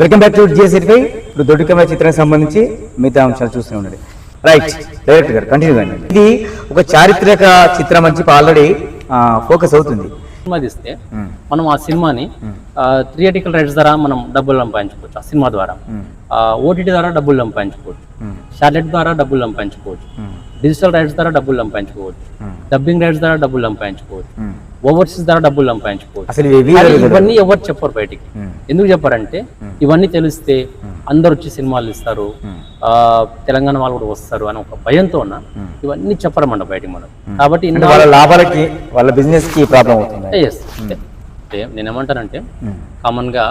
Welcome back to జిఎస్ఎఫ్ఐ ఇప్పుడు దొడ్డి camera చిత్రానికి సంబంధించి మిగతా అంశాలు చూస్తూ ఉండండి. రైట్ డైరెక్టర్ గారు కంటిన్యూ కండి ఇది ఒక చారిత్రక చిత్రం అని చెప్పి ఆల్రెడీ ఫోకస్ అవుతుంది. సినిమా తీస్తే మనం ఆ సినిమాని థియేటికల్ రైట్స్ ద్వారా మనం డబ్బులు సంపాదించుకోవచ్చు ఆ సినిమా ద్వారా. ఓటీటీ ద్వారా డబ్బులు సంపాదించుకోవచ్చు. శాటిలైట్ ద్వారా డబ్బులు సంపాదించుకోవచ్చు. డిజిటల్ రైట్స్ ద్వారా డబ్బులు సంపాదించుకోవచ్చు. డబ్బింగ్ రైట్స్ ద్వారా డబ్బులు సంపాదించుకోవచ్చు. ఓవర్సీస్ ద్వారా డబ్బులు సంపాదించుకోవచ్చు. ఇవన్నీ ఎవరు చెప్పరు బయటికి. ఎందుకు చెప్పారంటే ఇవన్నీ తెలిస్తే అందరు వచ్చి సినిమాలు ఇస్తారు ఆ, తెలంగాణ వాళ్ళు కూడా వస్తారు అని ఒక భయంతో ఉన్న ఇవన్నీ చెప్పరమంట బయటికి మనం. కాబట్టి వాళ్ళ లాభాలకి వాళ్ళ బిజినెస్కి ప్రాబ్లం అవుతుంది. ఎస్ అంటే నేను ఏమంటానంటే కామన్గా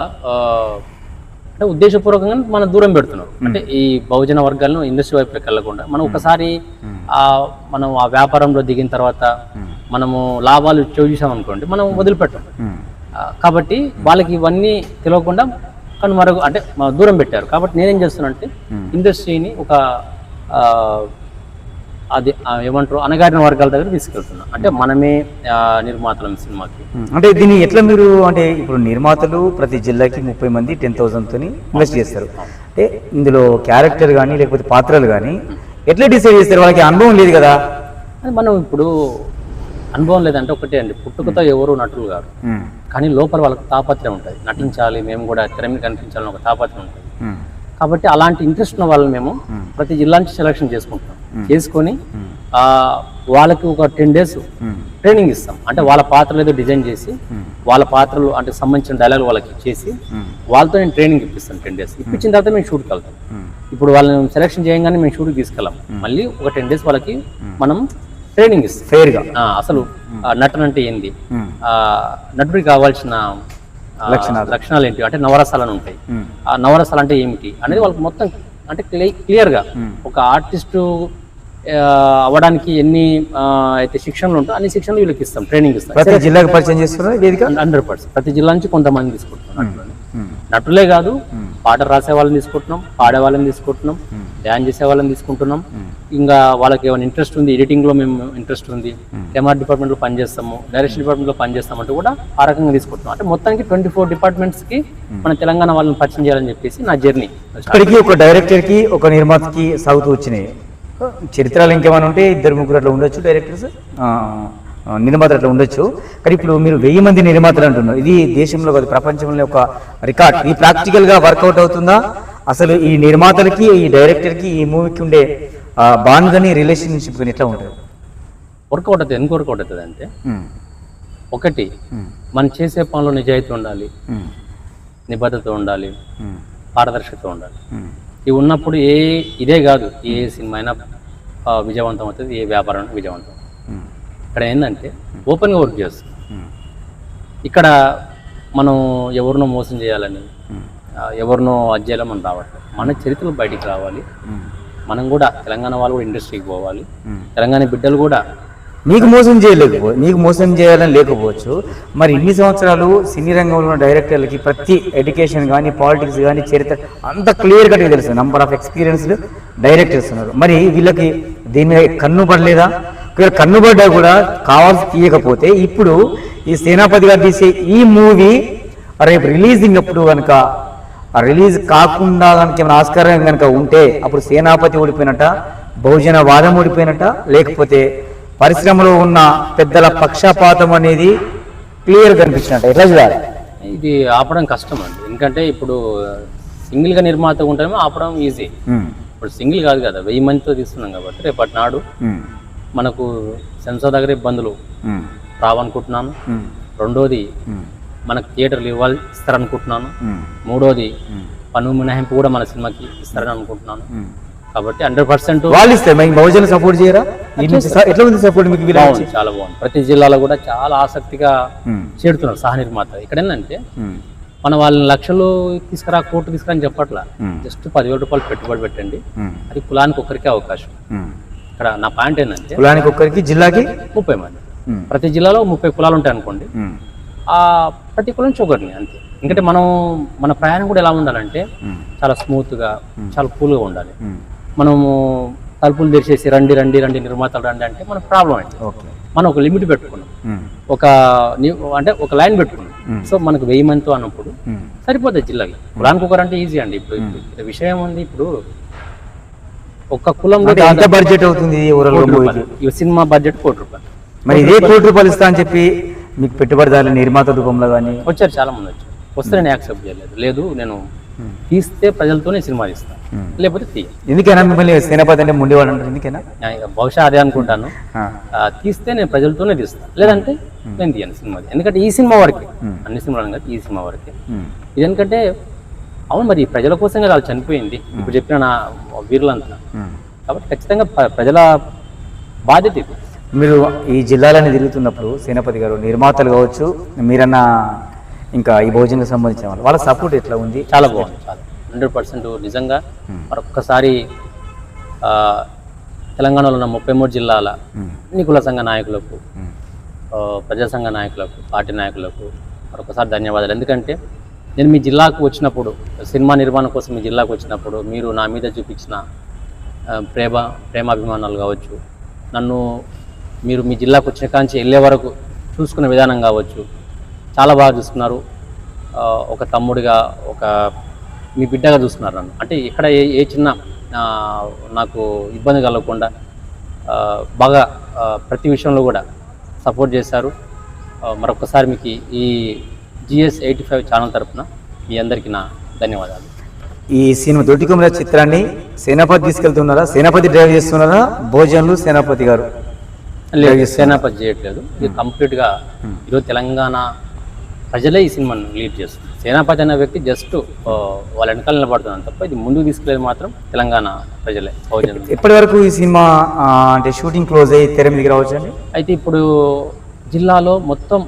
అంటే ఉద్దేశపూర్వకంగా మనం దూరం పెడుతున్నాం. అంటే ఈ బహుజన వర్గాలను ఇండస్ట్రీ వైపుకి వెళ్ళకుండా మనం ఒకసారి ఆ మనం ఆ వ్యాపారంలో దిగిన తర్వాత మనము లాభాలు చూసాం అనుకోండి మనం వదిలిపెట్టాం. కాబట్టి వాళ్ళకి ఇవన్నీ తెలియకుండా కానీ మరొక అంటే దూరం పెట్టారు. కాబట్టి నేనేం చేస్తున్నా అంటే ఇండస్ట్రీని ఒక ఆ, అది ఏమంటారు అణగారిన వర్గాల దగ్గర తీసుకెళ్తున్నా. అంటే మనమే నిర్మాతలం సినిమాకి. అంటే దీన్ని ఎట్లా మీరు అంటే ఇప్పుడు నిర్మాతలు ప్రతి జిల్లాకి ముప్పై మంది టెన్ థౌసండ్ తోని ఇన్వెస్ట్ చేస్తారు. అంటే ఇందులో క్యారెక్టర్ కానీ లేకపోతే పాత్రలు కానీ ఎట్లా డిసైడ్ చేస్తారు? వాళ్ళకి అనుభవం లేదు కదా. మనం ఇప్పుడు అనుభవం లేదంటే ఒకటే అండి. పుట్టుకతో ఎవరు నటులు కాదు కానీ లోపల వాళ్ళకి తాపత్రయం ఉంటుంది. నటించాలి మేము కూడా తెర మీద కనిపించాలని ఒక తాపత్రయం ఉంటుంది. కాబట్టి అలాంటి ఇంట్రెస్ట్ ఉన్న వాళ్ళని మేము ప్రతి జిల్లా నుంచి సెలక్షన్ చేసుకుంటాం చేసుకొని ఆ, వాళ్ళకి ఒక టెన్ డేస్ ట్రైనింగ్ ఇస్తాం. అంటే వాళ్ళ పాత్రలు ఏదో డిజైన్ చేసి వాళ్ళ పాత్రలు అంటే సంబంధించిన డైలాగ్ వాళ్ళకి ఇచ్చేసి వాళ్ళతో నేను ట్రైనింగ్ ఇప్పిస్తాను టెన్ డేస్. ఇప్పించిన తర్వాత మేము షూట్కి వెళ్తాం. ఇప్పుడు వాళ్ళని సెలక్షన్ చేయగానే మేము షూట్కి తీసుకెళ్ళాం. మళ్ళీ ఒక టెన్ డేస్ వాళ్ళకి మనం ట్రైనింగ్ ఇస్తాం. ఫెయిర్గా అసలు నటన అంటే ఏంది? ఆ, నటుడికి కావాల్సిన లక్షణాలు. ఏంటి? అంటే నవరసాలను ఉంటాయి. ఆ నవరసాలు అంటే ఏమిటి? అనేది వాళ్ళకి మొత్తం అంటే క్లియర్గా ఒక ఆర్టిస్టు అవ్వడానికి ఎన్ని అయితే శిక్షణలు ఉంటాయో అన్ని శిక్షణలు వీళ్ళకి ఇస్తాం ట్రైనింగ్ ఇస్తాం. ప్రతి జిల్లాకు పరిచయం చేస్తున్నారు వేదిక? Hundred percent. ప్రతి జిల్లా నుంచి కొంతమంది తీసుకుంటున్నాం. నటులే కాదు పాట రాసే వాళ్ళని తీసుకుంటున్నాం పాడే వాళ్ళని తీసుకుంటున్నాం డ్యాన్స్ చేసే వాళ్ళని తీసుకుంటున్నాం. ఇంకా వాళ్ళకి ఏమైనా ఇంట్రెస్ట్ ఉంది ఎడిటింగ్లో మేము ఇంట్రెస్ట్ ఉంది కెమెరా డిపార్ట్మెంట్లో పనిచేస్తాము డైరెక్షన్ డిపార్ట్మెంట్లో పనిచేస్తాం అంటే కూడా ఆ రకంగా తీసుకుంటున్నాం. అంటే మొత్తానికి ట్వంటీ ఫోర్ డిపార్ట్మెంట్స్కి మన తెలంగాణ వాళ్ళని పరిచయం చేయాలని చెప్పేసి నా జర్నీ. ఇప్పటికీ ఒక డైరెక్టర్కి ఒక నిర్మాతకి సాగుతూ వచ్చినాయి. చరిత్రలు ఇంకేమైనా ఉంటే ఇద్దరు ముగ్గురు అట్లా ఉండొచ్చు డైరెక్టర్స్ నిర్మాతలు అట్లా ఉండొచ్చు. కానీ ఇప్పుడు మీరు వెయ్యి మంది నిర్మాతలు అంటున్నారు. ఇది దేశంలో కాదు ప్రపంచంలో ఒక రికార్డ్. ఇది ప్రాక్టికల్గా వర్కౌట్ అవుతుందా? అసలు ఈ నిర్మాతలకి ఈ డైరెక్టర్కి ఈ మూవీకి ఉండే బాండ్ కానీ రిలేషన్షిప్ కానీ ఎట్లా ఉంటుంది? వర్కౌట్ అవుతుంది. ఎందుకు వర్కౌట్ అవుతుంది అంటే ఒకటి మనం చేసే పనిలో నిజాయితీ ఉండాలి నిబద్ధత ఉండాలి పారదర్శకత ఉండాలి. ఇవి ఉన్నప్పుడు ఏ ఇదే కాదు ఏ సినిమా అయినా విజయవంతం అవుతుంది ఏ వ్యాపారం అయినా విజయవంతం ఇక్కడ ఏంటంటే ఓపెన్గా వర్క్ చేస్తాం ఇక్కడ మనం ఎవరినో మోసం చేయాలని ఎవరినో అది చేయాలని మనం రావట్లేదు. మన చరిత్రలు బయటికి రావాలి. మనం కూడా తెలంగాణ వాళ్ళు కూడా ఇండస్ట్రీకి పోవాలి. తెలంగాణ బిడ్డలు కూడా నీకు మోసం చేయలేకపో నీకు మోసం చేయాలని లేకపోవచ్చు. మరి ఇన్ని సంవత్సరాలు సినీ రంగంలో ఉన్న డైరెక్టర్లకి ప్రతి ఎడ్యుకేషన్ కానీ పాలిటిక్స్ కానీ చరిత్ర అంత క్లియర్ కట్గా తెలుసు. నంబర్ ఆఫ్ ఎక్స్పీరియన్స్డ్ డైరెక్టర్స్ ఉన్నారు. మరి వీళ్ళకి దీని మీద కన్ను పడలేదా? ఒకవేళ కన్ను పడ్డా కూడా కావాల్సి తీయకపోతే ఇప్పుడు ఈ సేనాపతి గారు తీసే ఈ మూవీ రేపు రిలీజింగ్ అప్పుడు కనుక ఆ రిలీజ్ కాకుండా కనుక ఏమైనా ఆస్కారం కనుక ఉంటే అప్పుడు సేనాపతి ఓడిపోయినట్ట బహుజన వాదం ఓడిపోయినట్ట లేకపోతే పరిశ్రమలో ఉన్న పెద్దల పక్షపాతం అనేది క్లియర్ కనిపించినట్ట ఎట్లా చూడాలి ఇది ఆపడం కష్టం అండి. ఎందుకంటే ఇప్పుడు సింగిల్గా నిర్మాత ఉంటేనేమో ఆపడం ఈజీ. ఇప్పుడు సింగిల్ కాదు కదా వెయ్యి మందితో తీస్తున్నాం కాబట్టి రేపటి నాడు మనకు సెన్సార్ దగ్గర ఇబ్బందులు. రావనుకుంటున్నాను. రెండోది మనకు థియేటర్లు ఇవ్వాలి ఇస్తారనుకుంటున్నాను. మూడోది పన్ను మినహాయింపు కూడా మన సినిమాకి ఇస్తారని అనుకుంటున్నాను. కాబట్టి హండ్రెడ్ పర్సెంట్ వాళ్ళు ఇస్తే బహుజన సపోర్ట్ చేయరా? ఎట్లా ఉంది సపోర్ట్ మీకు? బాగుంది చాలా బాగుంది. ప్రతి జిల్లాలో కూడా చాలా ఆసక్తిగా ఉమ్. చేరుతున్నారు సహ నిర్మాత. ఇక్కడ ఏంటంటే మన వాళ్ళని లక్షలు తీసుకురా కోర్టు తీసుకురా అని చెప్పట్లా. జస్ట్ పదివేల రూపాయలు పెట్టుబడి పెట్టండి. అది కులానికి ఒక్కరికే అవకాశం. ఇక్కడ నా పాయింట్ ఏంటంటే కులానికి ఒక్కరికి జిల్లాకి? ముప్పై మంది. ప్రతి జిల్లాలో ముప్పై కులాలు ఉంటాయి అనుకోండి. ఆ ప్రతి కులం నుంచి ఒకరిని అంతే. ఎందుకంటే మనం మన ప్రయాణం కూడా ఎలా ఉండాలంటే చాలా స్మూత్గా చాలా కూల్గా ఉండాలి. మనము తలుపులు తెరిచేసి రండి రండి రండి నిర్మాతలు రండి అంటే మన ప్రాబ్లం అయింది మనం ఒక లిమిట్ పెట్టుకున్నాం. ఒక అంటే ఒక లైన్ పెట్టుకున్నాం. సో మనకు వెయ్యి మందితో అన్నప్పుడు సరిపోతుంది జిల్లాకి కులానికి అంటే ఈజీ అండి ఇప్పుడు విషయం ఉంది ఇప్పుడు కులంలో అంటే ఎంత బడ్జెట్ అవుతుంది సినిమా బడ్జెట్ కోటి రూపాయలు. మరి ఇదే కోటి రూపాయలు ఇస్తా అని చెప్పి మీకు పెట్టుబడిదారులు నిర్మాత రూపంలో కానీ? వచ్చారు చాలా మంది వచ్చారు. వస్తే నేను యాక్సెప్ట్ చేయలేదు. లేదు నేను తీస్తే ప్రజలతోనే సినిమా తీస్తాను లేకపోతే తీయ ఎందుకైనా మిమ్మల్ని సేనాపతి అంటే ముండేవాడు అంటారు ఎందుకైనా? ఇక బహుశా అదే అనుకుంటాను. తీస్తే నేను ప్రజలతోనే తీస్తాను లేదంటే నేను తీయను సినిమా. ఎందుకంటే ఈ సినిమా వరకే. అన్ని సినిమాలు ఈ సినిమా వరకే. ఎందుకంటే అవును మరి ప్రజల కోసం కదా వాళ్ళు చనిపోయింది. ఇప్పుడు చెప్పిన నా వీరులంతా. కాబట్టి ఖచ్చితంగా ప్ర- ప్రజల బాధ్యత ఇది. మీరు ఈ జిల్లాలని తిరుగుతున్నప్పుడు సేనాపతి గారు నిర్మాతలు కావచ్చు మీరన్న ఇంకా ఈ భోజనకు సంబంధించిన వాళ్ళు. వాళ్ళ సపోర్ట్ ఎట్లా ఉంది? చాలా బాగుంది చాలా. హండ్రెడ్ పర్సెంట్ నిజంగా మరొక్కసారి ఆ, తెలంగాణలో ఉన్న ముప్పై మూడు జిల్లాల ఉమ్, అన్ని కుల సంఘ నాయకులకు ఉమ్, ఆ, ప్రజా సంఘ నాయకులకు పార్టీ నాయకులకు మరొకసారి ధన్యవాదాలు. ఎందుకంటే నేను మీ జిల్లాకు వచ్చినప్పుడు సినిమా నిర్మాణం కోసం మీ జిల్లాకు వచ్చినప్పుడు మీరు నా మీద చూపించిన ప్రేమ ప్రేమాభిమానాలు కావచ్చు నన్ను మీరు మీ జిల్లాకు వచ్చిన కాంచి వెళ్ళే వరకు చూసుకునే విధానం కావచ్చు చాలా బాగా చూసుకున్నారు ఒక తమ్ముడిగా ఒక మీ బిడ్డగా చూసుకున్నారు నన్ను. అంటే ఇక్కడ ఏ ఏ చిన్న నాకు ఇబ్బంది కలగకుండా బాగా ప్రతి విషయంలో కూడా సపోర్ట్ చేశారు. మరొకసారి మీకు ఈ- ఈ జిఎస్ ఎయిటీ ఫైవ్ ఛానల్ తరఫున మీ అందరికీ నా ధన్యవాదాలు. ఈ సినిమా దొడ్డికొమ్మల చిత్రాన్ని సేనాపతి తీసుకెళ్తున్నారా? సేనాపతి డ్రైవ్ చేస్తున్నారా? భోజనలు సేనాపతి గారు. లేదు సేనాపతి చేయట్లేదు. ఇది కంప్లీట్గా ఈరోజు తెలంగాణ ప్రజలే ఈ సినిమాను లీడ్ చేస్తుంది సేనాపతి అనే వ్యక్తి జస్ట్ వాళ్ళ వెనకాల నిలబడుతున్నాను తప్ప ఇది ముందుకు తీసుకెళ్ళేది మాత్రం తెలంగాణ ప్రజలే ఎప్పటి వరకు ఈ సినిమా అంటే షూటింగ్ క్లోజ్ అయ్యి తెర మీదకి రావచ్చు అయితే ఇప్పుడు జిల్లాలో మొత్తం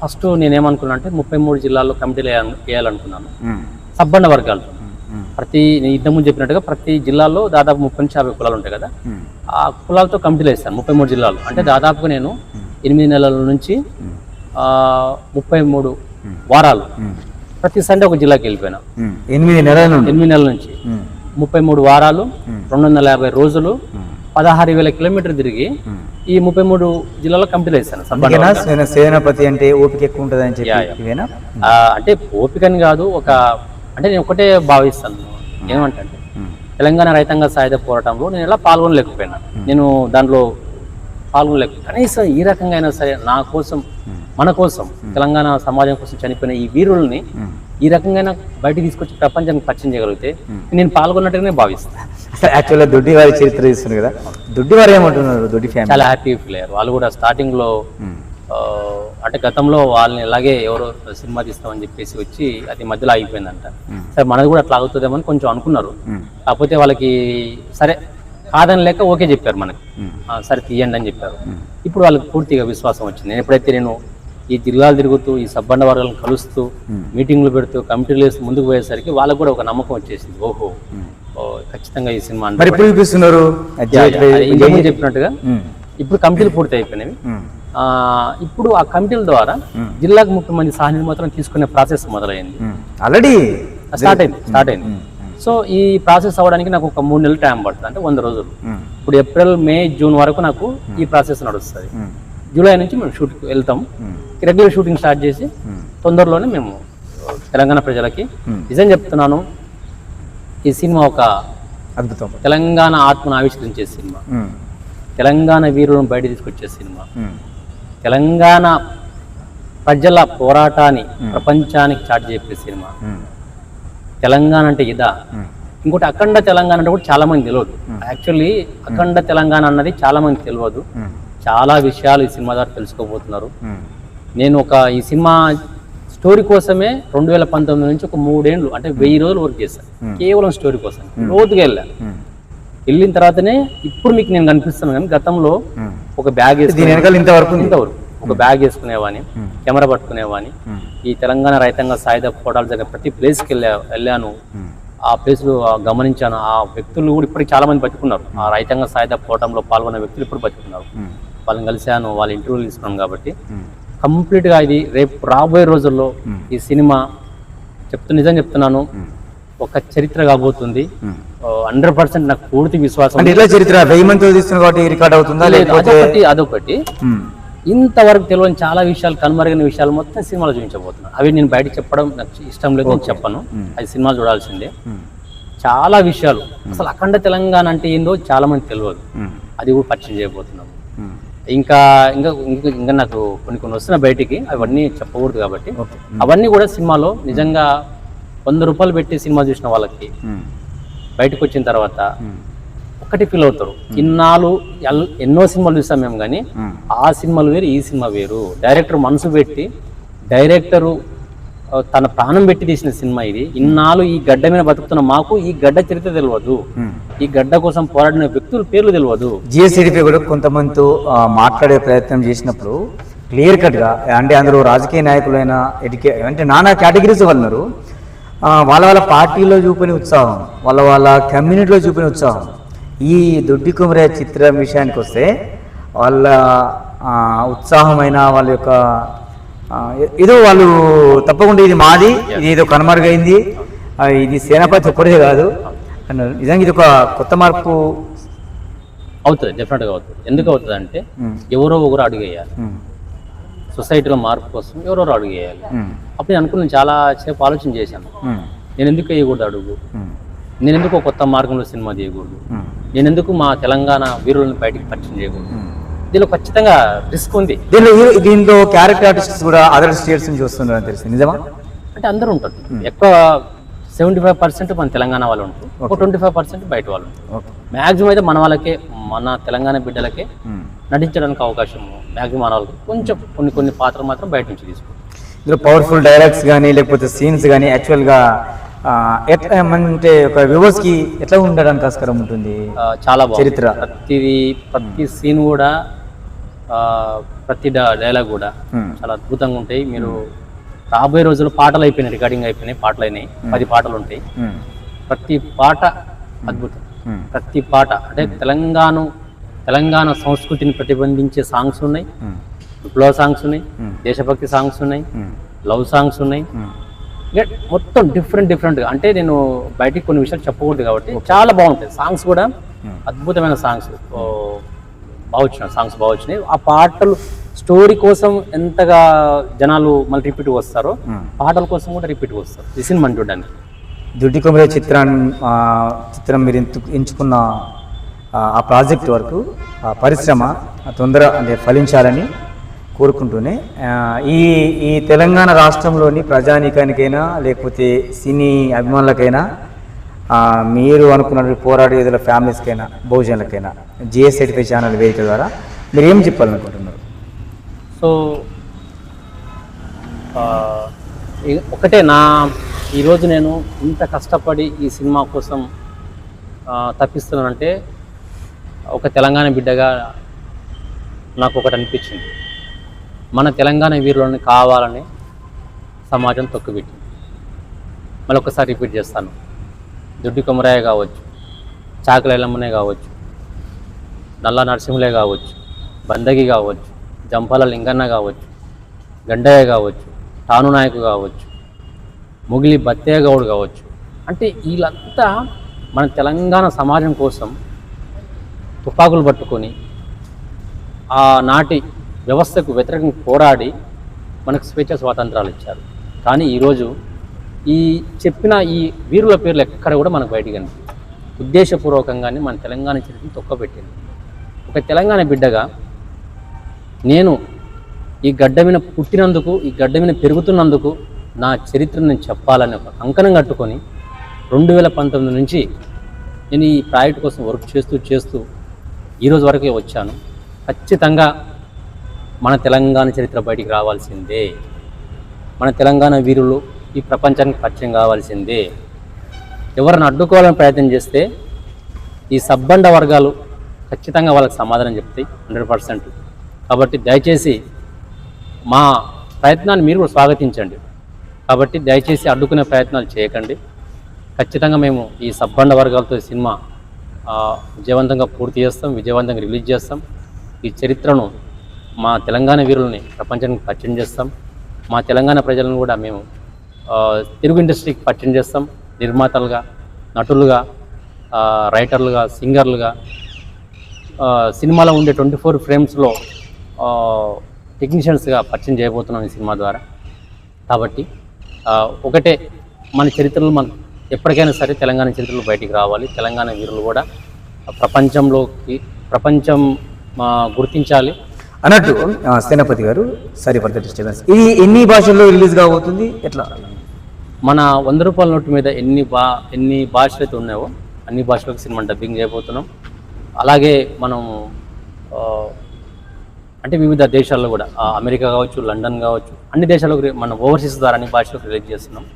ఫస్ట్ నేనేమనుకున్నా అంటే ముప్పై మూడు జిల్లాల్లో కమిటీలు వేయాలను- వేయాలనుకున్నాను. సబ్బండ వర్గాలతో. ప్రతి ఇంతకుముందు చెప్పినట్టుగా ప్రతి జిల్లాలో దాదాపు ముప్పై నుంచి యాభై కులాలు ఉంటాయి కదా. ఆ కులాలతో కమిటీలు వేస్తాను ముప్పై మూడు జిల్లాలు. అంటే దాదాపుగా నేను ఎనిమిది నెలల నుంచి ముప్పై మూడు వారాలు. ప్రతి సండే ఒక జిల్లాకి వెళ్ళిపోయినా. ఎనిమిది నెలల నుండి? ఎనిమిది నెలల నుంచి. ముప్పై మూడు వారాలు రెండు వందల యాభై రోజులు పదహారు వేల కిలోమీటర్ తిరిగి. ఈ ముప్పై మూడు జిల్లాలో కంప్లీట్ చేశాను. సేనాపతి అంటే ఓపిక ఎక్కువ ఉంటుంది అని చెప్పి అంటే ఓపికని కాదు ఒక అంటే నేను ఒకటే భావిస్తాను. ఏమంటే తెలంగాణ రైతాంగ సాయుధ పోరాటంలో నేను ఎలా పాల్గొనలేకపోయినా. నేను దాంట్లో పాల్గొనలేకపోయినా కనీసం ఈ రకంగా అయినా సరే నా కోసం మన కోసం తెలంగాణ సమాజం కోసం చనిపోయిన ఈ వీరుల్ని ఉమ్. ఈ రకంగా బయటికి తీసుకొచ్చి ప్రపంచానికి పరిచయం చేయగలిగితే నేను పాల్గొన్నట్టుగానే భావిస్తాను యాక్చువల్గా దొడ్డి వారి చరిత్ర ఇస్తున్నారు కదా. దొడ్డి వారు ఏమంటున్నారు దొడ్డి ఫ్యామిలీ చాలా హ్యాపీ ఫీల్ అయ్యారు వాళ్ళు కూడా స్టార్టింగ్లో అంటే గతంలో వాళ్ళని ఇలాగే ఎవరో సినిమా తీస్తామని చెప్పేసి వచ్చి అది మధ్యలో ఆగిపోయిందంట. సరే మనది కూడా అట్లా అవుతుందేమో అని కొంచెం అనుకున్నారు. కాకపోతే వాళ్ళకి సరే కాదని లేక ఓకే చెప్పారు మనకి. సరే తీయండి అని చెప్పారు. ఇప్పుడు వాళ్ళకి పూర్తిగా విశ్వాసం వచ్చింది. నేను ఎప్పుడైతే నేను ఈ జిల్లాలు తిరుగుతూ ఈ సబ్బండ వర్గాలను కలుస్తూ మీటింగ్లు పెడుతూ కమిటీలు వేసి ముందుకు పోయేసరికి వాళ్ళకు కూడా ఒక నమ్మకం వచ్చేసింది. ఓహో. ఓ, ఖచ్చితంగా ఈ సినిమా చూపిస్తున్నారు? చెప్పినట్టుగా ఇప్పుడు కమిటీలు పూర్తి అయిపోయినవి ఇప్పుడు ఆ కమిటీల ద్వారా జిల్లాకు ముప్పై మంది సహ నిర్మాతలను తీసుకునే ప్రాసెస్ మొదలైంది. ఆల్రెడీ స్టార్ట్ అయింది స్టార్ట్ అయింది. సో ఈ ప్రాసెస్ అవ్వడానికి నాకు ఒక మూడు నెలలు టైం పడుతుంది. అంటే వంద రోజులు. ఇప్పుడు ఏప్రిల్ మే జూన్ వరకు నాకు ఈ ప్రాసెస్ నడుస్తుంది. జూలై నుంచి మేము షూట్కి వెళ్తాం. రెగ్యులర్ షూటింగ్ స్టార్ట్ చేసి తొందరలోనే మేము తెలంగాణ ప్రజలకి. నిజం చెప్తున్నాను ఈ సినిమా ఒక అద్భుతం. తెలంగాణ ఆత్మను ఆవిష్కరించే సినిమా. తెలంగాణ వీరులను బయట తీసుకొచ్చే సినిమా. తెలంగాణ ప్రజల పోరాటాన్ని ప్రపంచానికి చాటి చెప్పే సినిమా. తెలంగాణ అంటే ఇదా? ఇంకోటి అఖండ తెలంగాణ అంటే కూడా చాలా మంది తెలియదు. యాక్చువల్లీ అఖండ తెలంగాణ అన్నది చాలా మంది తెలియదు. చాలా విషయాలు ఈ సినిమా ద్వారా తెలుసుకోబోతున్నారు. నేను ఒక ఈ సినిమా స్టోరీ కోసమే రెండు వేల పంతొమ్మిది నుంచి ఒక మూడేండ్లు అంటే వెయ్యి రోజులు వర్క్ చేశాను కేవలం స్టోరీ కోసం. లోతుగా వెళ్ళాను వెళ్ళిన తర్వాతనే ఇప్పుడు మీకు నేను కనిపిస్తాను కానీ గతంలో. ఒక బ్యాగ్ వేసుకునే ఇంతవరకు ఇంతవరకు. ఒక బ్యాగ్ వేసుకునేవాని కెమెరా పట్టుకునేవాని. ఈ తెలంగాణ రైతాంగ సాయుధ పోరాటాలు జరిగిన ప్రతి ప్లేస్కి వెళ్ళా వెళ్ళాను. ఆ ప్లేస్లో గమనించాను ఆ వ్యక్తులు కూడా ఇప్పటికి చాలా మంది బతుకున్నారు. ఆ రైతాంగ సాయుధ పోరాటంలో పాల్గొన్న వ్యక్తులు ఇప్పుడు బతుకున్నారు. వాళ్ళని కలిశాను వాళ్ళ ఇంటర్వ్యూలు తీసుకున్నాను కాబట్టి. కంప్లీట్గా ఇది రేపు రాబోయే రోజుల్లో ఈ సినిమా చెప్తూ నిజం చెప్తున్నాను. ఒక చరిత్ర కాబోతుంది. హండ్రెడ్ పర్సెంట్ నాకు పూర్తి విశ్వాసం చరిత్ర వెయ్యి కాబట్టి రికార్డ్ అవుతుందా? అదొకటి ఇంతవరకు తెలియని చాలా విషయాలు కనుమరుగైన విషయాలు మొత్తం సినిమాలో చూపించబోతున్నాను. అవి నేను బయట చెప్పడం నాకు ఇష్టం లేదు నేను చెప్పను. అది సినిమా చూడాల్సిందే. చాలా విషయాలు. అసలు అఖండ తెలంగాణ అంటే ఏందో చాలా మంది తెలియదు. అది కూడా పరిచయం చేయబోతున్నాము ఉమ్. ఇంకా ఇంకా ఇంకా ఇంకా నాకు కొన్ని కొన్ని వస్తున్న బయటికి. అవన్నీ చెప్పకూడదు కాబట్టి. అవన్నీ కూడా సినిమాలో నిజంగా వంద రూపాయలు పెట్టి సినిమా చూసిన వాళ్ళకి బయటకు వచ్చిన తర్వాత ఒకటి ఫీల్ అవుతారు. ఇన్నాళ్ళు ఎన్నో సినిమాలు చూసాం మేము కానీ ఆ. సినిమాలు వేరు ఈ సినిమా వేరు. డైరెక్టర్ మనసు పెట్టి డైరెక్టరు తన ప్రాణం పెట్టి తీసిన సినిమా ఇది. ఇన్నాళ్ళు ఈ గడ్డ మీద బతుకుతున్న మాకు ఈ గడ్డ చరిత్ర తెలియదు. ఈ గడ్డ కోసం పోరాడిన వ్యక్తుల పేర్లు తెలియదు జిఎస్సిడిపి కూడా కొంతమందితో మాట్లాడే ప్రయత్నం చేసినప్పుడు క్లియర్ కట్గా అంటే అందులో రాజకీయ నాయకులైన ఎడ్యుకే అంటే నానా కేటగిరీస్ వాళ్ళు ఉన్నారు. ఆ, వాళ్ళ వాళ్ళ పార్టీలో చూపిన ఉత్సాహం వాళ్ళ వాళ్ళ కమ్యూనిటీలో చూపిన ఉత్సాహం. ఈ దొడ్డి కుమరే చిత్రం విషయానికి వస్తే వాళ్ళ ఉత్సాహమైన వాళ్ళ యొక్క ఏదో వాళ్ళు తప్పకుండా ఇది మాది ఇది ఏదో కనుమరుగైంది ఇది సేనాపతి ఒక్కడే కాదు. నిజంగా ఇది ఒక కొత్త మార్పు. అవుతుంది డెఫినెట్గా అవుతుంది. ఎందుకు అవుతుంది అంటే ఎవరో ఒకరు అడుగేయాలి. సొసైటీలో మార్పు కోసం ఎవరెవరు అడుగేయాలి. ఉమ్, అప్పుడు నేను అనుకున్నాను చాలా సేపు ఆలోచన చేశాను. నేను ఎందుకు వేయకూడదు అడుగు? నేను ఎందుకు కొత్త మార్గంలో సినిమా తీయకూడదు ఉమ్, నేను ఎందుకు మా తెలంగాణ వీరులను బయటికి పరిచయం చేయకూడదు? ఉమ్. దీనిలో ఖచ్చితంగా రిస్క్ ఉంది. దీనిలో దీంట్లో క్యారెక్టర్ ఆర్టిస్ట్స్ కూడా అదర్ స్టేట్స్ నుంచి వస్తున్నారని తెలిసింది. నిజమా? అంటే అందరూ ఉంటారు. ఎక్కువ సెవెంటీ ఫైవ్ పర్సెంట్ మన తెలంగాణ వాళ్ళు ఉంటారు. ఒక ట్వంటీ ఫైవ్ పర్సెంట్ బయట వాళ్ళు ఉంటారు. ఓకే మ్యాక్సిమం అయితే మన వాళ్ళకే మన తెలంగాణ బిడ్డలకే. నటించడానికి అవకాశం మ్యాక్సిమం మన వాళ్ళకి. కొంచెం కొన్ని కొన్ని పాత్రలు మాత్రం బయట నుంచి తీసుకుంటాం ఇందులో పవర్ఫుల్ డైలాగ్స్ కానీ లేకపోతే సీన్స్ కానీ యాక్చువల్గా అంటే ఒక వ్యూవర్స్కి ఎట్లా ఉండడానికి ఆస్కారం ఉంటుంది? చాలా చరిత్ర. ప్రతిది ప్రతి సీన్ కూడా ప్రతి డైలాగ్ కూడా చాలా అద్భుతంగా ఉంటాయి. మీరు రాబోయే రోజుల్లో పాటలు అయిపోయినాయి రికార్డింగ్ అయిపోయినాయి పాటలు అయినాయి పది పాటలు ఉంటాయి. ప్రతి పాట అద్భుతం. ప్రతి పాట అంటే తెలంగాణ తెలంగాణ సంస్కృతిని ప్రతిబంధించే సాంగ్స్ ఉన్నాయి. విప్లవ సాంగ్స్ ఉన్నాయి. దేశభక్తి సాంగ్స్ ఉన్నాయి. లవ్ సాంగ్స్ ఉన్నాయి. మొత్తం డిఫరెంట్ డిఫరెంట్గా అంటే నేను బయటికి కొన్ని విషయాలు చెప్పకూడదు కాబట్టి చాలా బాగుంటాయి. సాంగ్స్ కూడా Hmm. అద్భుతమైన సాంగ్స్ బాగా సాంగ్స్ బాగా వచ్చినాయి ఆ పాటలు స్టోరీ కోసం ఎంతగా జనాలు మళ్ళీ రిపీట్ వస్తారో Hmm. పాటల కోసం కూడా రిపీట్ వస్తారు. ఈ సినిమా చూడడానికి. దుడ్డి కొమరే చిత్రాన్ని చిత్రం మీరు ఎంతు- ఎంచుకున్న ఆ, ఆ ప్రాజెక్ట్ వరకు ఆ పరిశ్రమ తొందర అంటే ఫలించాలని కోరుకుంటూనే ఈ ఈ తెలంగాణ రాష్ట్రంలోని ప్రజానీకానికైనా లేకపోతే సినీ అభిమానులకైనా మీరు అనుకున్న పోరాడే ఫ్యామిలీస్కైనా బహుజనులకైనా జిఎస్ సర్టిఫై ఛానల్ వేదిక ద్వారా మీరు ఏం చెప్పాలనుకుంటున్నారు? సో ఒకటే నా ఈరోజు నేను ఇంత కష్టపడి ఈ సినిమా కోసం తప్పిస్తున్నానంటే ఒక తెలంగాణ బిడ్డగా నాకు ఒకటి అనిపించింది. మన తెలంగాణ వీరులను కావాలని సమాజం తొక్కుపెట్టింది మళ్ళీ ఒకసారి రిపీట్ చేస్తాను. దుడ్డి కొమరాయ కావచ్చు చాకల ఎల్లమ్మనే కావచ్చు నల్ల నరసింహులే కావచ్చు బందగి కావచ్చు జంపాల లింగన్న కావచ్చు గండయ్య కావచ్చు టాను నాయకు కావచ్చు ముగిలి బత్తయ్య గౌడ్ కావచ్చు. అంటే వీళ్ళంతా మన తెలంగాణ సమాజం కోసం తుపాకులు పట్టుకొని ఆ నాటి వ్యవస్థకు వ్యతిరేకంగా పోరాడి మనకు స్వేచ్ఛ స్వాతంత్రాలు ఇచ్చారు. కానీ ఈరోజు ఈ చెప్పిన ఈ వీరుల పేర్లు ఎక్కడ కూడా మనకు బయటికి కనిపించదు ఉద్దేశపూర్వకంగానే మన తెలంగాణ చరిత్రను తొక్కబెట్టింది. ఒక తెలంగాణ బిడ్డగా నేను ఈ గడ్డ మీద పుట్టినందుకు ఈ గడ్డ మీద పెరుగుతున్నందుకు నా చరిత్రను నేను చెప్పాలని ఒక కంకణం కట్టుకొని రెండు వేల పంతొమ్మిది నుంచి నేను ఈ ప్రాజెక్ట్ కోసం వర్క్ చేస్తూ చేస్తూ ఈరోజు వరకే వచ్చాను. ఖచ్చితంగా మన తెలంగాణ చరిత్ర బయటికి రావాల్సిందే. మన తెలంగాణ వీరులు ఈ ప్రపంచానికి పరిచయం కావాల్సిందే. ఎవరిని అడ్డుకోవాలని ప్రయత్నం చేస్తే ఈ సబ్బండ వర్గాలు ఖచ్చితంగా వాళ్ళకి సమాధానం చెప్తాయి హండ్రెడ్ పర్సెంట్. కాబట్టి దయచేసి మా ప్రయత్నాన్ని మీరు కూడా స్వాగతించండి. కాబట్టి దయచేసి అడ్డుకునే ప్రయత్నాలు చేయకండి. ఖచ్చితంగా మేము ఈ సబ్బండ వర్గాలతో సినిమా విజయవంతంగా పూర్తి చేస్తాం విజయవంతంగా రిలీజ్ చేస్తాం. ఈ చరిత్రను మా తెలంగాణ వీరుల్ని ప్రపంచానికి పరిచయం చేస్తాం. మా తెలంగాణ ప్రజలను కూడా మేము తెలుగు ఇండస్ట్రీకి పరిచయం చేస్తాం. నిర్మాతలుగా నటులుగా రైటర్లుగా సింగర్లుగా సినిమాలో ఉండే ట్వంటీ ఫోర్ ఫ్రేమ్స్లో టెక్నీషియన్స్గా పరిచయం చేయబోతున్నాం ఈ సినిమా ద్వారా. కాబట్టి ఒకటే మన చరిత్రలు మనం ఎప్పటికైనా సరే తెలంగాణ చరిత్రలు బయటికి రావాలి. తెలంగాణ వీరులు కూడా ప్రపంచంలోకి ప్రపంచం గుర్తించాలి. అన్నట్టు సేనాపతి గారు సారీ ఫర్ ద డిస్టర్బెన్స్ ఇది ఎన్ని భాషల్లో రిలీజ్ కాబోతుంది? ఎట్లా? మన వంద రూపాయల నోటు మీద ఎన్ని బా ఎన్ని భాషలు అయితే ఉన్నాయో అన్ని భాషలకు సినిమా డబ్బింగ్ చేయబోతున్నాం. అలాగే మనం అంటే వివిధ దేశాల్లో కూడా అమెరికా కావచ్చు లండన్ కావచ్చు అన్ని దేశాలకు మనం ఓవర్సీస్ ద్వారా అన్ని భాషలకు రిలీజ్ చేస్తున్నాం.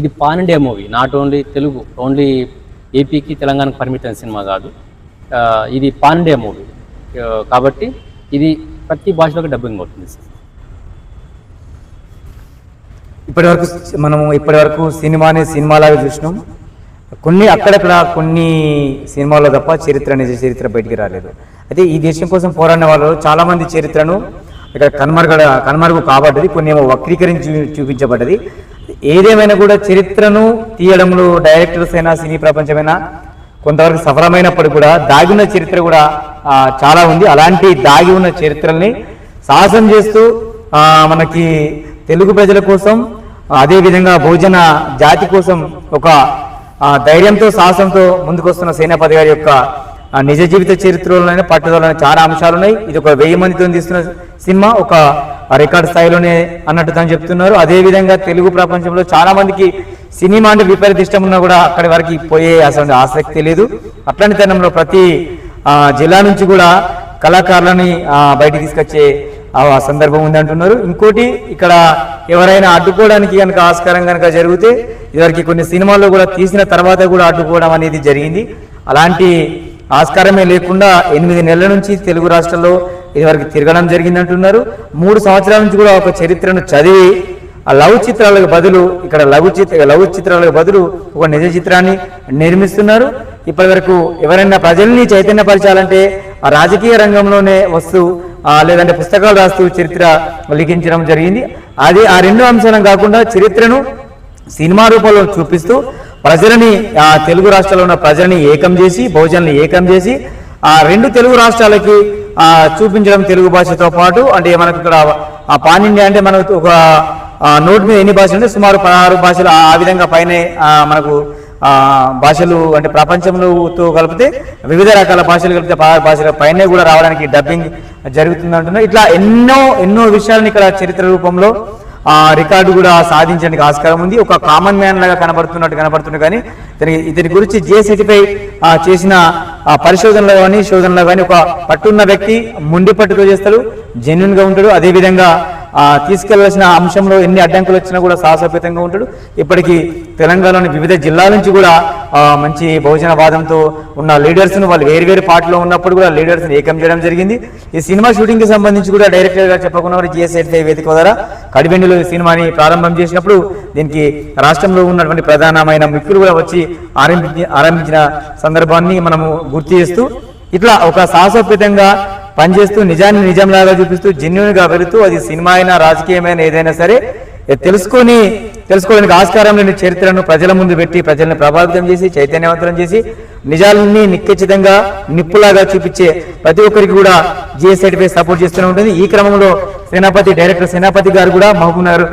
ఇది pan India movie not only Telugu only ఏపీకి తెలంగాణకు పరిమితమైన సినిమా కాదు. ఇది పాన్ ఇండియా మూవీ కాబట్టి ఇది ప్రతి భాషలోకి డబ్బింగ్ అవుతుంది సార్ ఇప్పటి వరకు మనము ఇప్పటి వరకు సినిమాని సినిమాలాగా చూసినాం. కొన్ని అక్కడక్కడ కొన్ని సినిమాల్లో తప్ప చరిత్ర నిజ చరిత్ర బయటికి రాలేదు. అయితే ఈ దేశం కోసం పోరాడిన వాళ్ళు చాలామంది చరిత్రను ఇక్కడ కనుమరుగడ కనుమరుగు కాబడ్డది కొన్ని ఏమో వక్రీకరించి చూ- చూపించబడ్డది. ఏదేమైనా కూడా చరిత్రను తీయడంలో డైరెక్టర్స్ అయినా సినీ ప్రపంచమైనా కొంతవరకు సఫలమైనప్పుడు కూడా దాగిన చరిత్ర కూడా చాలా ఉంది. అలాంటి దాగి ఉన్న చరిత్రల్ని సాహసం చేస్తూ మనకి తెలుగు ప్రజల కోసం అదేవిధంగా భోజన జాతి కోసం ఒక ధైర్యంతో సాహసంతో ముందుకొస్తున్న సేనాపతి గారి యొక్క నిజ జీవిత చరిత్రలోనే పట్టుదలనే చాలా అంశాలు ఉన్నాయి. ఇది ఒక వెయ్యి మందితో తీస్తున్న సినిమా ఒక రికార్డ్ స్థాయిలోనే అన్నట్టు తను చెప్తున్నారు అదేవిధంగా తెలుగు ప్రపంచంలో చాలా మందికి సినిమా అంటే విపరీత ఇష్టం ఉన్నా కూడా అక్కడి వరకు పోయే అసలు ఆసక్తి లేదు. అట్లాంటి తరుణంలో ప్రతి ఆ, జిల్లా నుంచి కూడా కళాకారులని బయట బయటికి తీసుకొచ్చే ఆ సందర్భం ఉంది అంటున్నారు. ఇంకోటి ఇక్కడ ఎవరైనా అడ్డుకోవడానికి కనుక ఆస్కారం కనుక జరిగితే ఇవరికి కొన్ని సినిమాల్లో కూడా తీసిన తర్వాత కూడా అడ్డుకోవడం అనేది జరిగింది. అలాంటి ఆస్కారమే లేకుండా ఎనిమిది నెలల నుంచి తెలుగు రాష్ట్రాల్లో ఇదివరకు తిరగడం జరిగింది అంటున్నారు. మూడు సంవత్సరాల నుంచి కూడా ఒక చరిత్రను చదివి ఆ లవ్ చిత్రాలకు బదులు ఇక్కడ లఘు చిత్ర లఘు చిత్రాలకు బదులు ఒక నిజ చిత్రాన్ని నిర్మిస్తున్నారు. ఇప్పటి వరకు ఎవరైనా ప్రజల్ని చైతన్యపరచాలంటే ఆ రాజకీయ రంగంలోనే వస్తూ లేదంటే పుస్తకాలు రాస్తూ చరిత్ర లిఖించడం జరిగింది. అది ఆ రెండు అంశాలను కాకుండా చరిత్రను సినిమా రూపంలో చూపిస్తూ ప్రజలని ఆ తెలుగు రాష్ట్రాల్లో ఉన్న ప్రజల్ని ఏకం చేసి భోజనని ఏకం చేసి ఆ రెండు తెలుగు రాష్ట్రాలకి ఆ చూపించడం తెలుగు భాషతో పాటు అంటే మనకు ఇక్కడ ఆ పాన్ ఇండియా అంటే మనకు ఒక ఆ, మీద ఎన్ని భాషలు అంటే సుమారు పదహారు భాషలు ఆ విధంగా పైనే మనకు భాషలు అంటే ప్రపంచంలోతో కలిపితే వివిధ రకాల భాషలు కలిపితే భాషల పైన కూడా రావడానికి డబ్బింగ్ జరుగుతుంది అంటున్నా ఇట్లా ఎన్నో ఎన్నో విషయాలను ఇక్కడ చరిత్ర రూపంలో ఆ రికార్డు కూడా సాధించడానికి ఆస్కారం ఉంది. ఒక కామన్ మ్యాన్ లాగా కనబడుతున్నట్టు కనబడుతుంది కానీ ఇతని ఇతని గురించి జిఎస్ఐటిపై చేసిన పరిశోధనలో కానీ శోధనలో కానీ ఒక పట్టున్న వ్యక్తి ముండి పట్టుతో చేస్తాడు జెన్యున్గా ఉంటాడు. అదేవిధంగా తీసుకెళ్ళాల్సిన అంశంలో ఎన్ని అడ్డంకులు వచ్చినా కూడా సాహసోపేతంగా ఉంటాడు. ఇప్పటికీ తెలంగాణలోని వివిధ జిల్లాల నుంచి కూడా మంచి బహుజన వాదంతో ఉన్న లీడర్స్ను వాళ్ళు వేరు వేరు పార్టీలో ఉన్నప్పుడు కూడా లీడర్స్ని ఏకం చేయడం జరిగింది. ఈ సినిమా షూటింగ్కి సంబంధించి కూడా డైరెక్టర్గా చెప్పకుండా జిఎస్ఐ వేదిక ద్వారా కడివెండిలో సినిమాని ప్రారంభం చేసినప్పుడు దీనికి రాష్ట్రంలో ఉన్నటువంటి ప్రధానమైన మిక్కులు కూడా వచ్చి ఆరంభించి ఆరంభించిన సందర్భాన్ని మనము గుర్తు చేస్తూ ఇట్లా ఒక సాహసోపేతంగా పనిచేస్తూ నిజాన్ని నిజంలాగా చూపిస్తూ జెన్యున్గా వెళుతూ అది సినిమా అయినా రాజకీయమైన ఏదైనా సరే తెలుసుకొని తెలుసుకోవడానికి ఆస్కారం లేని చరిత్రను ప్రజల ముందు పెట్టి ప్రజల్ని ప్రభావితం చేసి చైతన్యవంతం చేసి నిజాలని నిక్కచ్చితంగా నిప్పులాగా చూపించే ప్రతి ఒక్కరికి కూడా జిఎస్ఐటిపై సపోర్ట్ చేస్తూనే ఉంటుంది. ఈ క్రమంలో సేనాపతి డైరెక్టర్ సేనాపతి గారు కూడా మహబూబ్ నగర్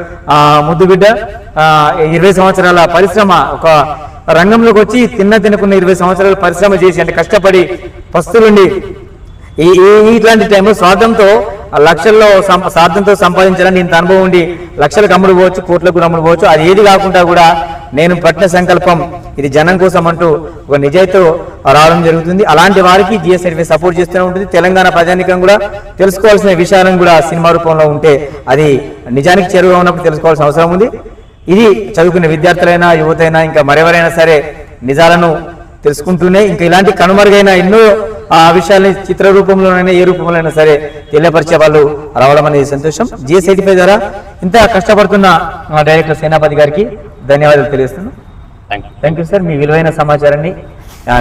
ముద్దుబిడ్డ ఇరవై సంవత్సరాల పరిశ్రమ ఒక రంగంలోకి వచ్చి తిన్న తినకున్న ఇరవై సంవత్సరాల పరిశ్రమ చేసి అంటే కష్టపడి పస్తులుండి ఈ ఇట్లాంటి టైంలో స్వార్థంతో ఆ లక్షల్లో సం- స్వార్థంతో సంపాదించాలని నేను అనుభవం ఉండి లక్షలకు అమ్ముడు పోవచ్చు కోట్లకు కూడా అమ్ముడు పోవచ్చు అది ఏది కాకుండా కూడా నేను పట్టిన సంకల్పం ఇది జనం కోసం అంటూ ఒక నిజాయితీ రావడం జరుగుతుంది. అలాంటి వారికి జిఎస్ఐ సపోర్ట్ చేస్తూనే ఉంటుంది. తెలంగాణ ప్రజానికం కూడా తెలుసుకోవాల్సిన విషయాలను కూడా సినిమా రూపంలో ఉంటే అది నిజానికి చెరువుగా ఉన్నప్పుడు తెలుసుకోవాల్సిన అవసరం ఉంది. ఇది చదువుకునే విద్యార్థులైనా యువతైనా ఇంకా మరెవరైనా సరే నిజాలను తెలుసుకుంటూనే ఇంకా ఇలాంటి కనుమరుగైన ఎన్నో ఆ విషయాల్ని చిత్ర రూపంలోనైనా ఏ రూపంలోనైనా సరే తెలియపరిచే వాళ్ళు రావడం అనేది సంతోషం. జిఎస్ఐటిపై ద్వారా ఇంత కష్టపడుతున్న డైరెక్టర్ సేనాపతి గారికి ధన్యవాదాలు తెలియజేస్తున్నాను. థ్యాంక్ యూ సార్ మీ విలువైన సమాచారాన్ని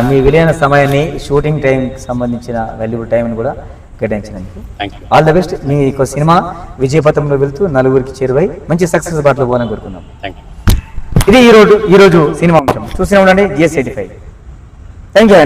మీ విలువైన సమయాన్ని షూటింగ్ టైంకి సంబంధించిన వాల్యుబుల్ టైంని కూడా కేటాయించినందుకు. ఆల్ ద బెస్ట్ మీ యొక్క సినిమా విజయపథంలో వెళ్తూ నలుగురికి చేరువై మంచి సక్సెస్ బాటలో పోవాలని యూ ఇది ఈ రోజు ఈ రోజు సినిమా అంశం. చూస్తూనే ఉండండి GS eighty five thank you